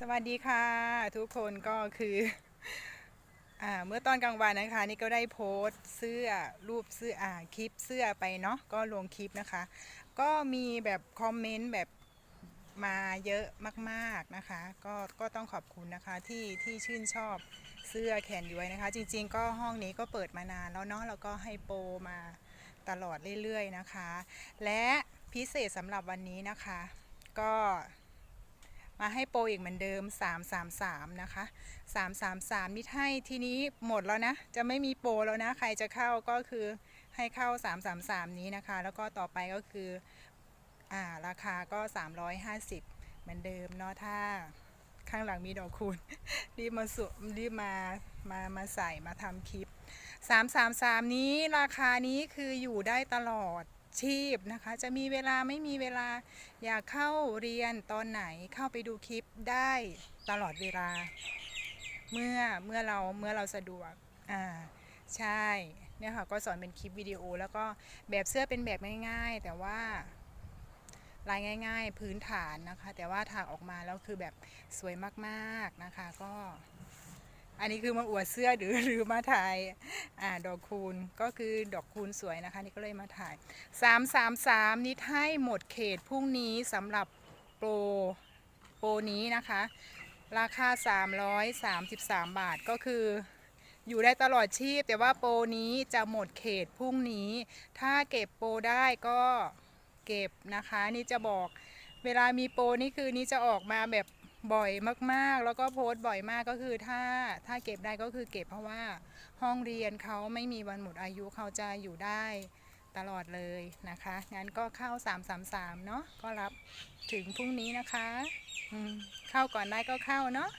สวัสดีค่ะ ทุกคนก็คืออเมื่อตอนกลางวันนะคะ นี่ก็ได้โพสต์เสื้อรูปเสื้ออคลิปเสื้อไปเนาะก็ลงคลิปนะคะ ก็มีแบบคอมเมนต์แบบมาเยอะมากๆนะคะ ก็ก็ต้องขอบคุณนะคะที่ที่ชื่นชอบเสื้อแขนย้วยนะคะ จริง ๆ ก็ห้องนี้ก็เปิดมานานแล้วเนาะแล้วก็ให้โปรมาตลอดเรื่อยๆนะคะ และพิเศษสำหรับวันนี้นะคะ ก็ มาให้โปรอีกเหมือนเดิม 333 นะคะ 333 นี่ให้ทีนี้หมดแล้วนะ จะไม่มีโปรแล้วนะ ใครจะเข้าก็คือให้เข้า 333 นี้นะคะ แล้วก็ต่อไปก็คืออ่าราคาก็ 350 เหมือนเดิมเนาะถ้าข้างหลังมีดอกคูณรีบมาสุรีบมามามาใส่มาทำคลิป 333 นี้ราคานี้คืออยู่ได้ตลอด ชีพนะคะ จะมีเวลาไม่มีเวลาอยากเข้าเรียนตอนไหนเข้าไปดูคลิปได้ตลอดเวลา เมื่อเมื่อเราเมื่อเราสะดวกอ่าใช่เนี่ยค่ะก็สอนเป็นคลิปวิดีโอ แล้วก็แบบเสื้อเป็นแบบง่าย ๆ แต่ว่าลายง่าย ๆ พื้นฐานนะคะ แต่ว่าถากออกมาแล้วคือแบบสวยมากๆนะคะ ก็ อันนี้คือมาอวดเสื้อหรือหรือมาถ่ายอ่าดอกคูณก็คือดอกคูณสวยนะคะ นี่ก็เลยมาถ่าย 333 นิดให้หมดเขตพรุ่งนี้สำหรับโปรโปรนี้นะคะ ราคา 333 บาทก็คืออยู่ได้ตลอดชีพ แต่ว่าโปรนี้จะหมดเขตพรุ่งนี้ ถ้าเก็บโปรได้ก็เก็บนะคะ นี่จะบอกเวลามีโปรนี่คือนี่จะออกมาแบบ บ่อยมากๆ แล้วก็โพสต์บ่อยมากก็คือถ้าถ้าเก็บได้ก็คือเก็บเพราะว่าห้องเรียนเขาไม่มีวันหมดอายุเขาจะอยู่ได้ตลอดเลยนะคะงั้นก็เข้า 333 เนาะก็รับถึงพรุ่งนี้นะคะเข้าก่อนได้ก็เข้าเนาะ